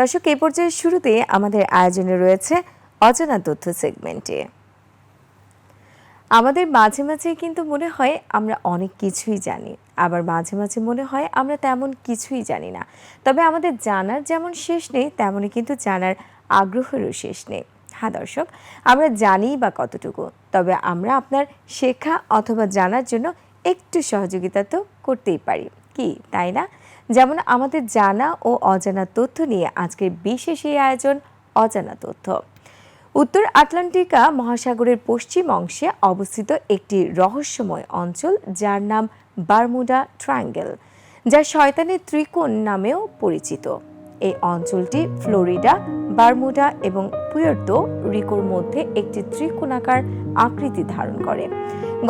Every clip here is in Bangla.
দর্শক, এই পর্যায়ে শুরুতে আমাদের আয়োজনে রয়েছে অজানা তথ্য সেগমেন্টে আমাদের মাঝে মাঝে কিন্তু মনে হয় আমরা অনেক কিছুই জানি, আবার মাঝে মাঝে মনে হয় আমরা তেমন কিছুই জানি না। তবে আমাদের জানার যেমন শেষ নেই, তেমনই কিন্তু জানার আগ্রহেরও শেষ নেই। হ্যাঁ দর্শক, আমরা জানি বা কতটুকু, তবে আমরা আপনার শেখা অথবা জানার জন্য একটু সহযোগিতা তো করতেই পারি। কি, তাই না? যেমন আমাদের জানা ও অজানা তথ্য নিয়ে আজকের বিশেষ এই আয়োজন অজানা তথ্য। উত্তর আটলান্টিকা মহাসাগরের পশ্চিম অংশে অবস্থিত একটি রহস্যময় অঞ্চল যার নাম বারমুডা ট্রায়াঙ্গেল, যা শয়তানের ত্রিকোণ নামেও পরিচিত। এই অঞ্চলটি ফ্লোরিডা বারমুডা এবং পুয়ের্তো রিকোর মধ্যে একটি ত্রিকোণাকার আকৃতি ধারণ করে।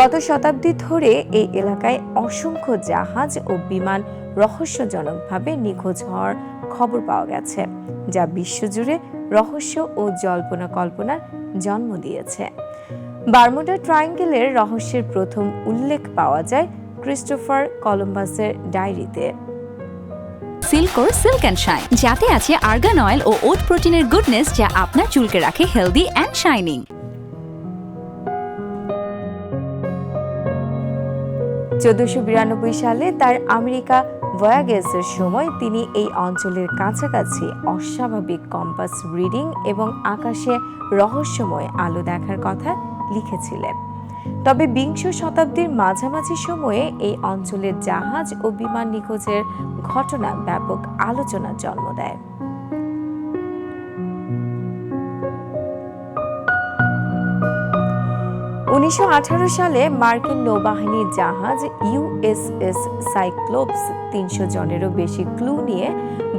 গত শতাব্দী ধরে এই এলাকায় অসংখ্য জাহাজ ও বিমান রহস্যজনকভাবে নিখোঁজ হওয়ার খবর পাওয়া গেছে, যা বিশ্বজুড়ে রহস্য ও জল্পনা কল্পনার জন্ম দিয়েছে। বারমুডা ট্রায়াঙ্গেলের রহস্যের প্রথম উল্লেখ পাওয়া যায় ক্রিস্টোফার কলম্বাসের ডায়েরিতে। সিল্কোর সিল্ক অ্যান্ড শাইন, যাতে আছে আর্গান অয়েল ও ওট প্রোটিনের গুডনেস যা আপনার চুলকে রাখে হেলদি অ্যান্ড শাইনিং চোদ্দশো বিরানব্বই সালে তার আমেরিকা ভয়াগেসের সময় তিনি এই অঞ্চলের কাছাকাছি অস্বাভাবিক কম্পাস রিডিং এবং আকাশে রহস্যময় আলো দেখার কথা লিখেছিলেন। তবে বিংশ শতাব্দীর মাঝামাঝি সময়ে এই অঞ্চলের জাহাজ ও বিমান নিখোঁজের ঘটনা ব্যাপক আলোচনার জন্ম দেয়। উনিশশো আঠারো সালে মার্কিন নৌবাহিনীর জাহাজ ইউএসএস সাইক্লোপস তিনশো জনেরও বেশি ক্লু নিয়ে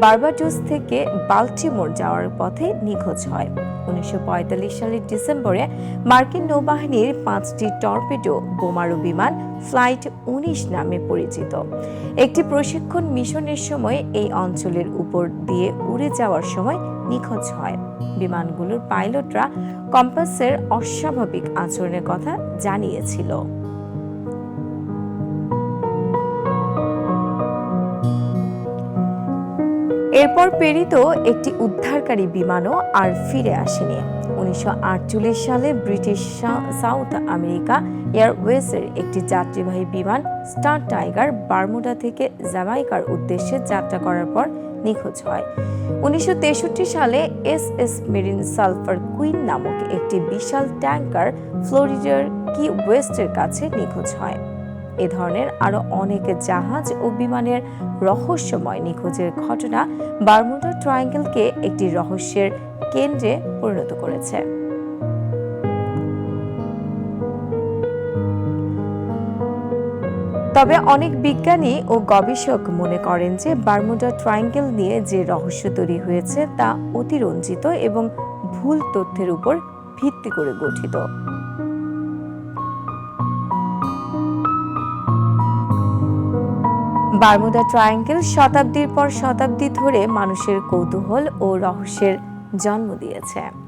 বার্বাডোস থেকে বাল্টিমোর যাওয়ার পথে নিখোঁজ হয়। উনিশশো পঁয়তাল্লিশ সালের ডিসেম্বরে মার্কিন নৌবাহিনীর পাঁচটি টর্পেডো বোমারু বিমান ফ্লাইট উনিশ নামে পরিচিত। একটি প্রশিক্ষণ মিশনের সময় এই অঞ্চলের উপর দিয়ে উড়ে যাওয়ার সময় নিখোঁজ হয়। বিমানগুলোর পাইলটরা কম্পাসের অস্বাভাবিক আচরণের কথা জানিয়েছিল। এরপর প্রেরিত একটি উদ্ধারকারী বিমানও আর ফিরে আসেনি। উনিশশো আটচল্লিশ সালে ব্রিটিশ সাউথ আমেরিকা এয়ারওয়েজের একটি যাত্রীবাহী বিমান স্টার টাইগার বারমুডা থেকে জ্যামাইকার উদ্দেশ্যে যাত্রা করার পর নিখোঁজ হয়। উনিশশো তেষট্টি সালে S S Marine Sulphur Queen নামক একটি বিশাল ট্যাঙ্কার ফ্লোরিডার কি ওয়েস্টের কাছে নিখোঁজ হয়। এ ধরনের আরও অনেক জাহাজ ও বিমানের রহস্যময় নিখোঁজের ঘটনা বারমুডা ট্রায়াঙ্গেলকে একটি রহস্যের কেন্দ্রে পরিণত করেছে। তবে অনেক বিজ্ঞানী ও গবেষক মনে করেন যে বারমুডা ট্রায়াঙ্গেল নিয়ে যে রহস্য তৈরি হয়েছে তা অতিরঞ্জিত এবং ভুল তথ্যের উপর ভিত্তি করে গঠিত। বারমুডা ট্রায়াঙ্গেল শতাব্দীর পর শতাব্দী ধরে মানুষের কৌতূহল ও রহস্যের জন্ম দিয়েছে।